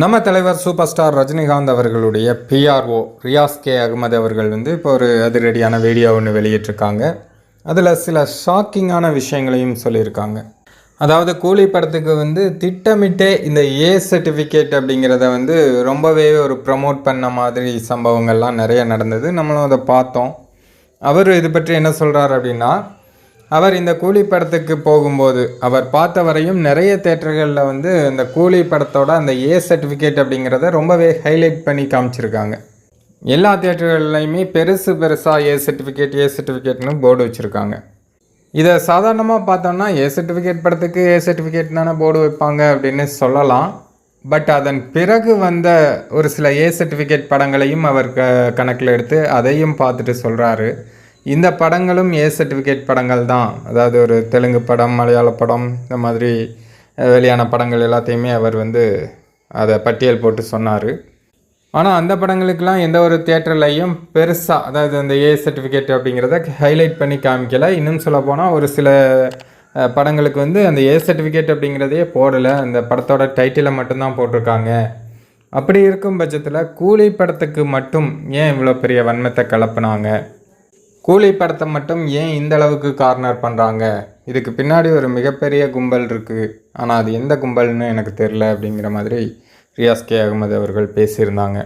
நம்ம தலைவர் super star Rajinikanth அவர்களுடைய பிஆர்ஓ ரியாஸ் கே அகமது அவர்கள் வந்து இப்போ ஒரு அதிரடியான வீடியோ ஒன்று வெளியிட்டிருக்காங்க. அதில் சில ஷாக்கிங்கான விஷயங்களையும் சொல்லியிருக்காங்க. அதாவது கூலி படத்துக்கு வந்து திட்டமிட்டே இந்த ஏ சர்டிஃபிகேட் அப்படிங்கிறத வந்து ரொம்பவே ஒரு ப்ரமோட் பண்ண மாதிரி சம்பவங்கள்லாம் நிறைய நடந்தது. நம்மளும் அதை பார்த்தோம். அவர் இது பற்றி என்ன சொல்கிறார் அப்படின்னா அவர் இந்த கூலி படத்துக்கு போகும்போது அவர் பார்த்த வரையும் நிறைய தேட்டர்களில் வந்து இந்த கூலி படத்தோட அந்த ஏ சர்டிஃபிகேட் அப்படிங்கிறத ரொம்பவே ஹைலைட் பண்ணி காமிச்சிருக்காங்க. எல்லா தேட்டர்கள்லையுமே பெருசு பெருசாக ஏ சர்டிஃபிகேட் ஏ சர்டிஃபிகேட்னு போர்டு வச்சுருக்காங்க. இதை சாதாரணமாக பார்த்தோம்னா ஏ சர்டிஃபிகேட் படத்துக்கு ஏ சர்டிஃபிகேட் தானே போர்டு வைப்பாங்க அப்படின்னு சொல்லலாம். பட் அதன் பிறகு வந்த ஒரு சில ஏ சர்டிஃபிகேட் படங்களையும் அவர் க கணக்கில் எடுத்து அதையும் பார்த்துட்டு சொல்கிறாரு இந்த படங்களும் ஏ சர்டிஃபிகேட் படங்கள் தான். அதாவது ஒரு தெலுங்கு படம் மலையாள படம் இந்த மாதிரி வெளியான படங்கள் எல்லாத்தையுமே அவர் வந்து அதை பட்டியல் போட்டு சொன்னார். ஆனால் அந்த படங்களுக்கெல்லாம் எந்த ஒரு தேட்டர்லையும் பெருசாக அதாவது அந்த ஏ சர்டிஃபிகேட் அப்படிங்கிறத ஹைலைட் பண்ணி காமிக்கலை. இன்னும் சொல்ல போனால் ஒரு சில படங்களுக்கு வந்து அந்த ஏ சர்டிஃபிகேட் அப்படிங்கிறதையே போடலை. அந்த படத்தோட டைட்டிலை மட்டும்தான் போட்டிருக்காங்க. அப்படி இருக்கும் பட்சத்தில் கூலி படத்துக்கு மட்டும் ஏன் இவ்வளோ பெரிய வன்மத்தை கலப்புனாங்க? கூலி படத்தை மட்டும் ஏன் இந்த அளவுக்கு கார்னர் பண்ணுறாங்க இதுக்கு பின்னாடி ஒரு மிகப்பெரிய கும்பல் இருக்குது ஆனால் அது எந்த கும்பல்னு எனக்கு தெரில அப்படிங்கிற மாதிரி ரியாஸ் கே அகமது அவர்கள் பேசியிருந்தாங்க.